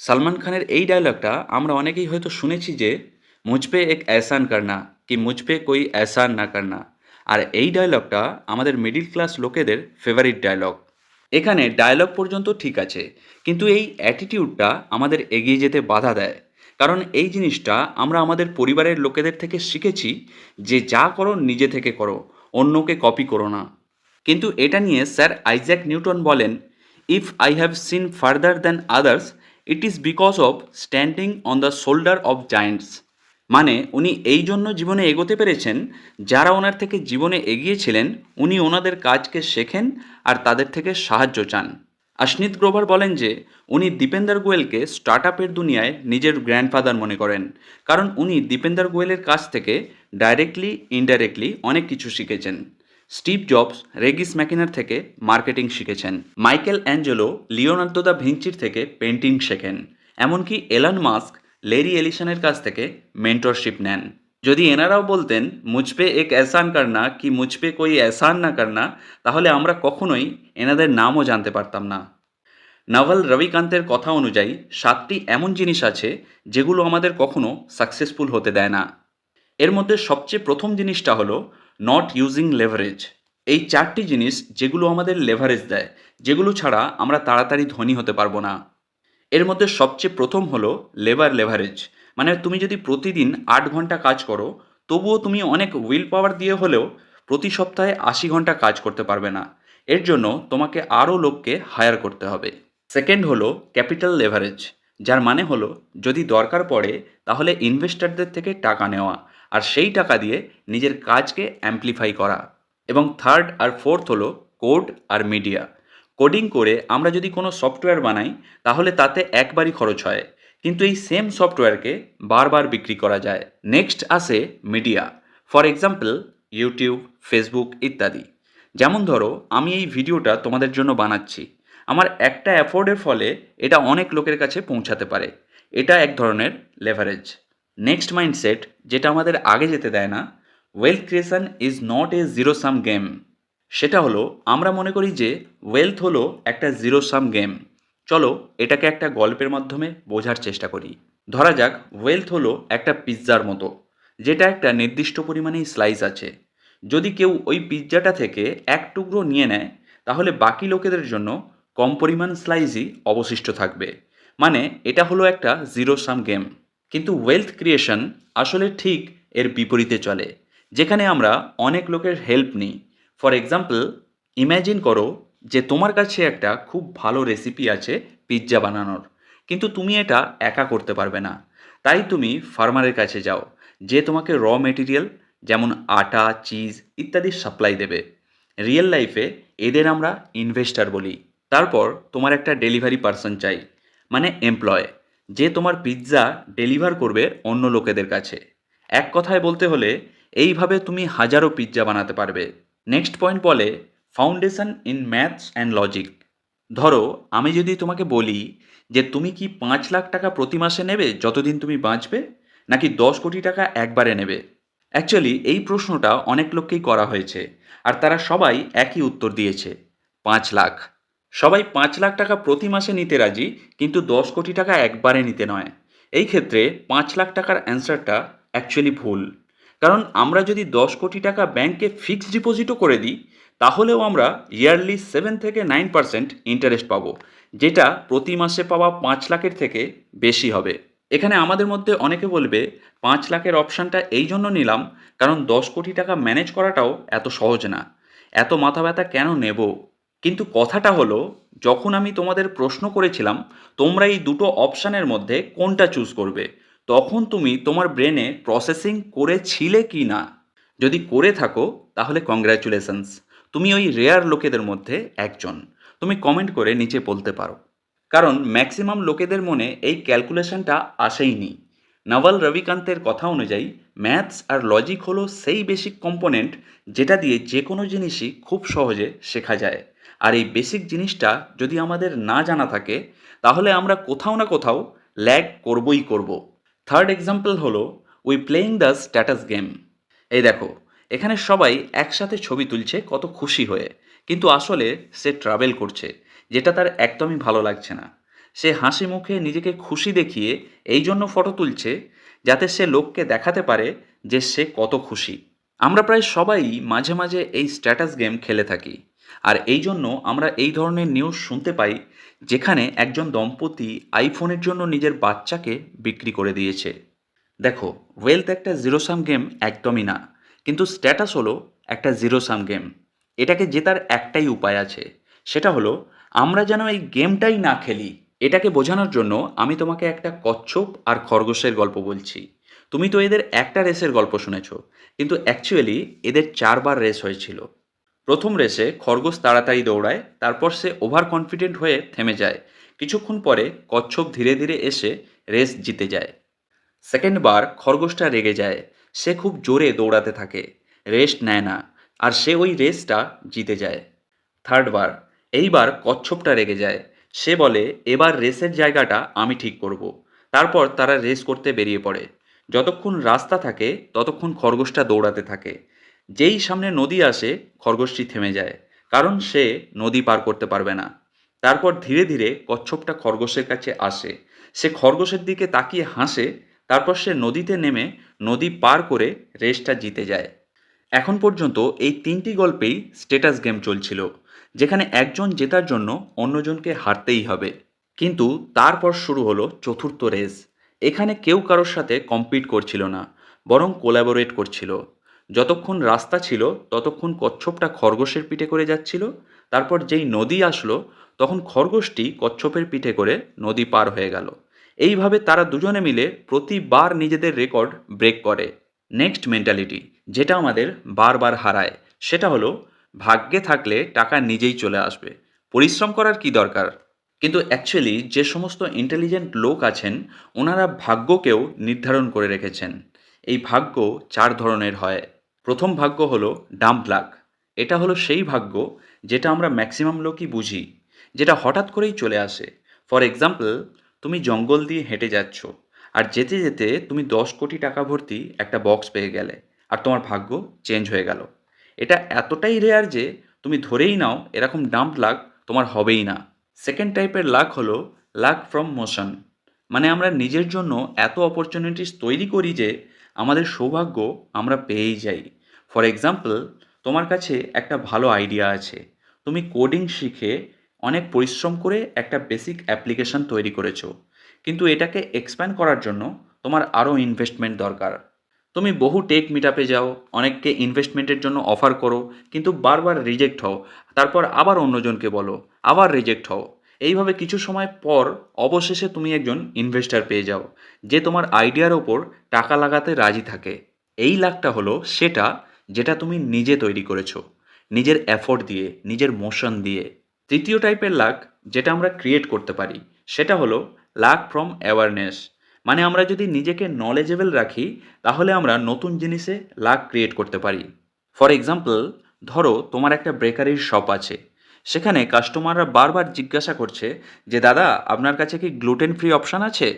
সালমান খানের এই ডায়লগটা আমরা অনেকেই হয়তো শুনেছি যে, মুঝ পে এক এহসান করনা, কি মুঝ পে কোই এহসান না করনা। আর এই ডায়লগটা আমাদের মিডিল ক্লাস লোকেদের ফেভারিট ডায়লগ এখানে ডায়লগ পর্যন্ত ঠিক আছে, কিন্তু এই অ্যাটিটিউডটা আমাদের এগিয়ে যেতে বাধা দেয়। কারণ এই জিনিসটা আমরা আমাদের পরিবারের লোকেদের থেকে শিখেছি যে, যা করো নিজে থেকে করো, অন্যকে কপি করো না। কিন্তু এটা নিয়ে স্যার আইজ্যাক নিউটন বলেন if I have seen further than others it is because of standing on the shoulder of giants মানে উনি এই জন্য জীবনে এগোতে পেরেছেন, যারা ওনার থেকে জীবনে এগিয়েছিলেন উনি ওনাদের কাজকে শেখেন আর তাদের থেকে সাহায্য চান। আশনিত গ্রোভার বলেন যে, উনি দীপেন্দার গোয়েলকে স্টার্ট আপের দুনিয়ায় নিজের গ্র্যান্ডফাদার মনে করেন, কারণ উনি দীপেন্দার গোয়েলের কাছ থেকে ডাইরেক্টলি ইনডাইরেক্টলি অনেক কিছু শিখেছেন। স্টিভ জবস, রেগিস ম্যাকিনার থেকে মার্কেটিং শিখেছেন। মাইকেল অ্যাঞ্জেলো, লিওনার্দো দা ভিঞ্চির থেকে পেন্টিং শেখেন। এমনকি এলান মাস্ক, লেরি এলিসনের কাছ থেকে মেন্টরশিপ নেন। যদি এনারাও বলতেন, মুঝপে এক এহসান করনা, কি মুঝপে কই এহসান না করনা তাহলে আমরা কখনোই এনাদের নামও জানতে পারতাম না। নভেল রবিকান্তের কথা অনুযায়ী, সাতটি এমন জিনিস আছে, যেগুলো আমাদের কখনো সাকসেসফুল হতে দেয় না। এর মধ্যে সবচেয়ে প্রথম জিনিসটা হলো নট ইউজিং লেভারেজ এই চারটি জিনিস যেগুলো আমাদের লেভারেজ দেয়, যেগুলো ছাড়া আমরা তাড়াতাড়ি ধনী হতে পারব না। এর মধ্যে সবচেয়ে প্রথম হলো লেবার লেভারেজ মানে তুমি যদি প্রতিদিন আট ঘণ্টা কাজ করো, তবুও তুমি অনেক উইল পাওয়ার দিয়ে হলেও প্রতি সপ্তাহে আশি ঘণ্টা কাজ করতে পারবে না। এর জন্য তোমাকে আরও লোককে হায়ার করতে হবে। সেকেন্ড হলো ক্যাপিটাল লেভারেজ যার মানে হলো যদি দরকার পড়ে, তাহলে ইনভেস্টারদের থেকে টাকা নেওয়া। আর সেই টাকা দিয়ে নিজের কাজকে অ্যাম্পলিফাই করা। এবং থার্ড আর ফোর্থ হলো কোড আর মিডিয়া কোডিং করে আমরা যদি কোনো সফটওয়্যার বানাই, তাহলে তাতে একবারই খরচ হয়। কিন্তু এই সেম সফটওয়্যারকে বারবার বিক্রি করা যায়। নেক্সট আসে media for example YouTube Facebook ইত্যাদি। যেমন ধরো, আমি এই ভিডিওটা তোমাদের জন্য বানাচ্ছি। আমার একটা অ্যাফোর্ডের ফলে এটা অনেক লোকের কাছে পৌঁছাতে পারে। এটা এক ধরনের লেভারেজ নেক্সট মাইন্ডসেট, যেটা আমাদের আগে যেতে দেয় না wealth creation is not a zero sum game সেটা হলো, আমরা মনে করি যে ওয়েলথ হলো একটা জিরো সাম গেম চলো, এটাকে একটা গল্পের মাধ্যমে বোঝার চেষ্টা করি। ধরা যাক ওয়েলথ হলো একটা পিৎজার মতো, যেটা একটা নির্দিষ্ট পরিমাণেই স্লাইস আছে। যদি কেউ ওই পিৎজাটা থেকে এক টুকরো নিয়ে নেয়, তাহলে বাকি লোকেদের জন্য কম পরিমাণ স্লাইসই অবশিষ্ট থাকবে। মানে এটা হলো একটা জিরো সাম গেম কিন্তু ওয়েলথ ক্রিয়েশন আসলে ঠিক এর বিপরীতে চলে, যেখানে আমরা অনেক লোকের হেল্প নিই। ফর এক্সাম্পল ইম্যাজিন করো যে তোমার কাছে একটা খুব ভালো রেসিপি আছে পিৎজা বানানোর, কিন্তু তুমি এটা একা করতে পারবে না। তাই তুমি ফার্মারের কাছে যাও, যে তোমাকে র মেটেরিয়াল যেমন আটা চিজ ইত্যাদি সাপ্লাই দেবে। রিয়েল লাইফে এদের আমরা ইনভেস্টার বলি। তারপর তোমার একটা ডেলিভারি পার্সন চাই মানে এমপ্লয় যে তোমার পিৎজা ডেলিভার করবে অন্য লোকেদের কাছে। এক কথায় বলতে হলে, এইভাবে তুমি হাজারো পিৎজা বানাতে পারবে। নেক্সট পয়েন্ট বলে, foundation in maths and logic. ধরো, আমি যদি তোমাকে বলি যে তুমি কি পাঁচ লাখ টাকা প্রতি মাসে নেবে যতদিন তুমি বাঁচবে, নাকি দশ কোটি টাকা একবারে নেবে? অ্যাকচুয়ালি, এই প্রশ্নটা অনেক লোককেই করা হয়েছে, আর তারা সবাই একই উত্তর দিয়েছে, পাঁচ লাখ। সবাই পাঁচ লাখ টাকা প্রতি মাসে নিতে রাজি, কিন্তু দশ কোটি টাকা একবারে নিতে নয়। এই ক্ষেত্রে পাঁচ লাখ টাকার অ্যান্সারটা অ্যাকচুয়ালি ভুল। কারণ আমরা যদি দশ কোটি টাকা ব্যাংকে ফিক্সড ডিপোজিটও করে দিই, তাহলেও আমরা ইয়ারলি সেভেন থেকে নাইন পার্সেন্ট ইন্টারেস্ট পাবো, যেটা প্রতি মাসে পাওয়া পাঁচ লাখের থেকে বেশি হবে। এখানে আমাদের মধ্যে অনেকে বলবে, পাঁচ লাখের অপশানটা এই জন্য নিলাম, কারণ দশ কোটি টাকা ম্যানেজ করাটাও এত সহজ না। এত মাথা ব্যথা কেন নেব? কিন্তু কথাটা হলো, যখন আমি তোমাদের প্রশ্ন করেছিলাম, তোমরা এই দুটো অপশানের মধ্যে কোনটা চুজ করবে, তখন তুমি তোমার ব্রেনে প্রসেসিং করেছিলে কি না? যদি করে থাকো, তাহলে কংগ্র্যাচুলেশনস তুমি ওই রেয়ার লোকেদের মধ্যে একজন। তুমি কমেন্ট করে নিচে বলতে পারো। কারণ ম্যাক্সিমাম লোকেদের মনে এই ক্যালকুলেশনটা আসেইনি। নভেল রবিকান্তের কথা অনুযায়ী ম্যাথস আর লজিক হলো সেই বেসিক কম্পোনেন্ট যেটা দিয়ে যে কোনো জিনিসই খুব সহজে শেখা যায়। আর এই বেসিক জিনিসটা যদি আমাদের না জানা থাকে, তাহলে আমরা কোথাও না কোথাও ল্যাগ করবই করব। থার্ড এক্সাম্পল হলো we playing the status game এই দেখো, এখানে সবাই একসাথে ছবি তুলছে কত খুশি হয়ে। কিন্তু আসলে সে ট্রাভেল করছে, যেটা তার একদমই ভালো লাগছে না। সে হাসি মুখে নিজেকে খুশি দেখিয়ে এই জন্য ফটো তুলছে, যাতে সে লোককে দেখাতে পারে যে সে কত খুশি। আমরা প্রায় সবাই মাঝে মাঝে এই স্ট্যাটাস গেম খেলে থাকি। আর এই জন্য আমরা এই ধরনের নিউজ শুনতে পাই, যেখানে একজন দম্পতি আইফোনের জন্য নিজের বাচ্চাকে বিক্রি করে দিয়েছে। দেখো ওয়েলথ একটা জিরো সাম গেম একদমই না, কিন্তু স্ট্যাটাস হলো একটা জিরো সাম গেম এটাকে জেতার একটাই উপায় আছে, সেটা হলো আমরা যেন এই গেমটাই না খেলি। এটাকে বোঝানোর জন্য আমি তোমাকে একটা কচ্ছপ আর খরগোশের গল্প বলছি। তুমি তো এদের একটা রেসের গল্প শুনেছ, কিন্তু অ্যাকচুয়ালি এদের চারবার রেস হয়েছিল। প্রথম রেসে খরগোশ তাড়াতাড়ি দৌড়ায়, তারপর সে ওভার কনফিডেন্ট হয়ে থেমে যায়। কিছুক্ষণ পরে কচ্ছপ ধীরে ধীরে এসে রেস জিতে যায়। সেকেন্ড বার খরগোশটা রেগে যায়। সে খুব জোরে দৌড়াতে থাকে। রেস্ট নেয় না। আর সে ওই রেসটা জিতে যায়। থার্ড বার। এইবার কচ্ছপটা রেগে যায়। সে বলে, এবার রেসের জায়গাটা আমি ঠিক করব। তারপর তারা রেস করতে বেরিয়ে পড়ে। যতক্ষণ রাস্তা থাকে, ততক্ষণ খরগোশটা দৌড়াতে থাকে। যেই সামনে নদী আসে, খরগোশটি থেমে যায়, কারণ সে নদী পার করতে পারবে না। তারপর ধীরে ধীরে কচ্ছপটা খরগোশের কাছে আসে। সে খরগোশের দিকে তাকিয়ে হাসে, তারপর সে নদীতে নেমে নদী পার করে রেসটা জিতে যায়। এখন পর্যন্ত এই তিনটি গল্পেই স্ট্যাটাস গেম চলছিল, যেখানে একজন জেতার জন্য অন্যজনকে হারতেই হবে। কিন্তু তারপর শুরু হলো চতুর্থ রেস। এখানে কেউ কারোর সাথে কম্পিট করছিল না, বরং কোলাবোরেট করছিল। যতক্ষণ রাস্তা ছিল, ততক্ষণ কচ্ছপটা খরগোশের পিঠে করে যাচ্ছিল। তারপর যেই নদী আসলো, তখন খরগোশটি কচ্ছপের পিঠে করে নদী পার হয়ে গেল। এইভাবে তারা দুজনে মিলে প্রতিবার নিজেদের রেকর্ড ব্রেক করে। নেক্সট মেন্টালিটি, যেটা আমাদের বারবার হারায়, সেটা হলো ভাগ্যে থাকলে টাকা নিজেই চলে আসবে। পরিশ্রম করার কি দরকার? কিন্তু অ্যাকচুয়ালি যে সমস্ত ইন্টেলিজেন্ট লোক আছেন, ওনারা ভাগ্যকেও নির্ধারণ করে রেখেছেন। এই ভাগ্য চার ধরনের হয়। প্রথম ভাগ্য হলো ডাম্প লাক। এটা হলো সেই ভাগ্য যেটা আমরা ম্যাক্সিমাম লোকই বুঝি, যেটা হঠাৎ করেই চলে আসে। ফর এক্সাম্পল, তুমি জঙ্গল দিয়ে হেঁটে যাচ্ছ আর যেতে যেতে তুমি দশ কোটি টাকা ভর্তি একটা বক্স পেয়ে গেলে আর তোমার ভাগ্য চেঞ্জ হয়ে গেল। এটা এতটাই রেয়ার যে তুমি ধরেই নাও এরকম ডাম্প লাক তোমার হবেই না। সেকেন্ড টাইপের লাক হলো লাক ফ্রম মোশন মানে আমরা নিজের জন্য এত অপরচুনিটিস তৈরি করি যে আমাদের সৌভাগ্য আমরা পেয়েই যাই। ফর এক্সাম্পল তোমার কাছে একটা ভালো আইডিয়া আছে। তুমি কোডিং শিখে অনেক পরিশ্রম করে একটা বেসিক অ্যাপ্লিকেশন তৈরি করেছ। কিন্তু এটাকে এক্সপ্যান্ড করার জন্য তোমার আরও ইনভেস্টমেন্ট দরকার। তুমি বহু টেক মিটআপে যাও, অনেককে ইনভেস্টমেন্টের জন্য অফার করো, কিন্তু বারবার রিজেক্ট হও। তারপর আবার অন্যজনকে বলো, আবার রিজেক্ট হও। এইভাবে কিছু সময় পর অবশেষে তুমি একজন ইনভেস্টার পেয়ে যাও, যে তোমার আইডিয়ার ওপর টাকা লাগাতে রাজি থাকে। এই লাখটা হলো, সেটা যেটা তুমি নিজে তৈরি করেছ। নিজের এফোর্ট দিয়ে, নিজের মোশন দিয়ে। তৃতীয় টাইপের লাক যেটা আমরা ক্রিয়েট করতে পারি, সেটা হলো লাক ফ্রম অ্যাওয়ারনেস মানে আমরা যদি নিজেকে নলেজেবল রাখি, তাহলে আমরা নতুন জিনিসে লাক ক্রিয়েট করতে পারি। ফর এক্সাম্পল ধরো তোমার একটা ব্রেকারির শপ আছে। সেখানে কাস্টমাররা বারবার জিজ্ঞাসা করছে যে, দাদা, আপনার কাছে কি গ্লুটেন ফ্রি অপশান আছে?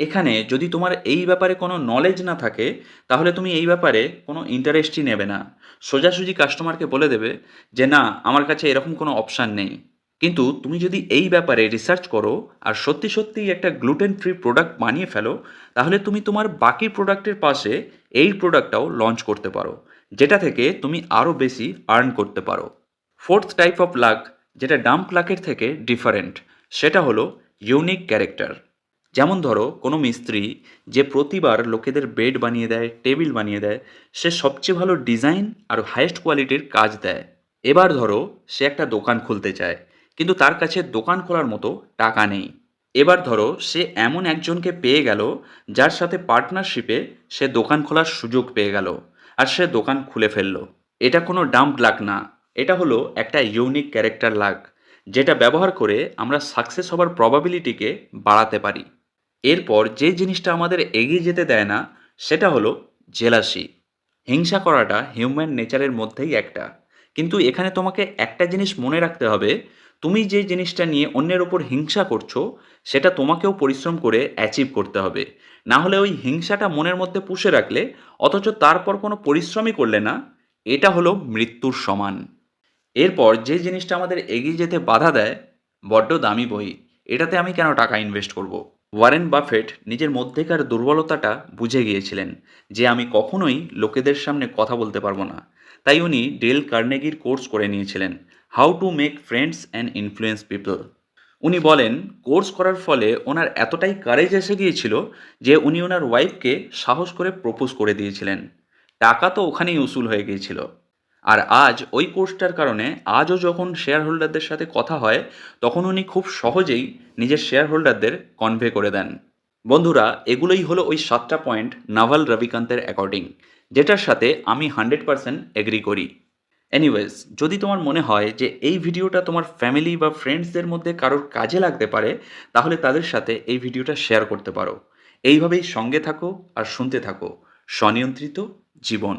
এখানে যদি তোমার এই ব্যাপারে কোনো নলেজ না থাকে, তাহলে তুমি এই ব্যাপারে কোনো ইন্টারেস্টই নেবে না। সোজাসুজি কাস্টমারকে বলে দেবে যে, না, আমার কাছে এরকম কোনো অপশান নেই। কিন্তু তুমি যদি এই ব্যাপারে রিসার্চ করো আর সত্যি সত্যিই একটা গ্লুটেন ফ্রি প্রোডাক্ট বানিয়ে ফেলো, তাহলে তুমি তোমার বাকি প্রোডাক্টের পাশে এই প্রোডাক্টটাও লঞ্চ করতে পারো, যেটা থেকে তুমি আরও বেশি আর্ন করতে পারো। ফোর্থ টাইপ অফ লাক যেটা ডাম্প লাকের থেকে ডিফারেন্ট সেটা হলো ইউনিক ক্যারেক্টার যেমন ধরো, কোনো মিস্ত্রি যে প্রতিবার লোকেদের বেড বানিয়ে দেয় টেবিল বানিয়ে দেয়, সে সবচেয়ে ভালো ডিজাইন আর হাইয়েস্ট কোয়ালিটির কাজ দেয়। এবার ধরো, সে একটা দোকান খুলতে চায়, কিন্তু তার কাছে দোকান খোলার মতো টাকা নেই। এবার ধরো, সে এমন একজনকে পেয়ে গেল, যার সাথে পার্টনারশিপে সে দোকান খোলার সুযোগ পেয়ে গেল, আর সে দোকান খুলে ফেলল। এটা কোনো ডাম্প লাক না। এটা হলো একটা ইউনিক ক্যারেক্টার লাক যেটা ব্যবহার করে আমরা সাকসেস হবার প্রবাবিলিটিকে বাড়াতে পারি। এরপর যে জিনিসটা আমাদের এগিয়ে যেতে দেয় না, সেটা হলো জেলাসি। হিংসা করাটা হিউম্যান নেচারের মধ্যেই একটা। কিন্তু এখানে তোমাকে একটা জিনিস মনে রাখতে হবে, তুমি যে জিনিসটা নিয়ে অন্যের ওপর হিংসা করছ, সেটা তোমাকেও পরিশ্রম করে অ্যাচিভ করতে হবে। না হলে ওই হিংসাটা মনের মধ্যে পুষে রাখলে, অথচ তারপর কোনো পরিশ্রমই করলে না, এটা হলো মৃত্যুর সমান। এরপর যে জিনিসটা আমাদের এগিয়ে যেতে বাধা দেয়, বড্ড দামি বই। এটাতে আমি কেন টাকা ইনভেস্ট করব? ওয়ারেন বাফেট নিজের মধ্যেকার দুর্বলতাটা বুঝে গিয়েছিলেন যে আমি কখনোই লোকেদের সামনে কথা বলতে পারব না। তাই উনি ডেল কার্নেগির কোর্স করে নিয়েছিলেন, how to make friends and influence people. উনি বলেন, কোর্স করার ফলে ওনার এতটাই কারেজ এসে গিয়েছিল যে উনি ওনার ওয়াইফকে সাহস করে প্রপোজ করে দিয়েছিলেন। টাকা তো ওখানেই উসুল হয়ে গিয়েছিল। আর আজ ওই কোর্সটার কারণে আজও যখন শেয়ার হোল্ডারদের সাথে কথা হয়, তখন উনি খুব সহজেই নিজের শেয়ার হোল্ডারদের কনভে করে দেন। বন্ধুরা, এগুলোই হলো ওই সাতটা পয়েন্ট নাভাল রবিকান্তের অ্যাকর্ডিং যেটার সাথে আমি হান্ড্রেড পারসেন্ট এগ্রি করি। এনিওয়েজ যদি তোমার মনে হয় যে এই ভিডিওটা তোমার ফ্যামিলি বা ফ্রেন্ডসদের মধ্যে কারোর কাজে লাগতে পারে, তাহলে তাদের সাথে এই ভিডিওটা শেয়ার করতে পারো। এইভাবেই সঙ্গে থাকো আর শুনতে থাকো। স্বনিয়ন্ত্রিত জীবন।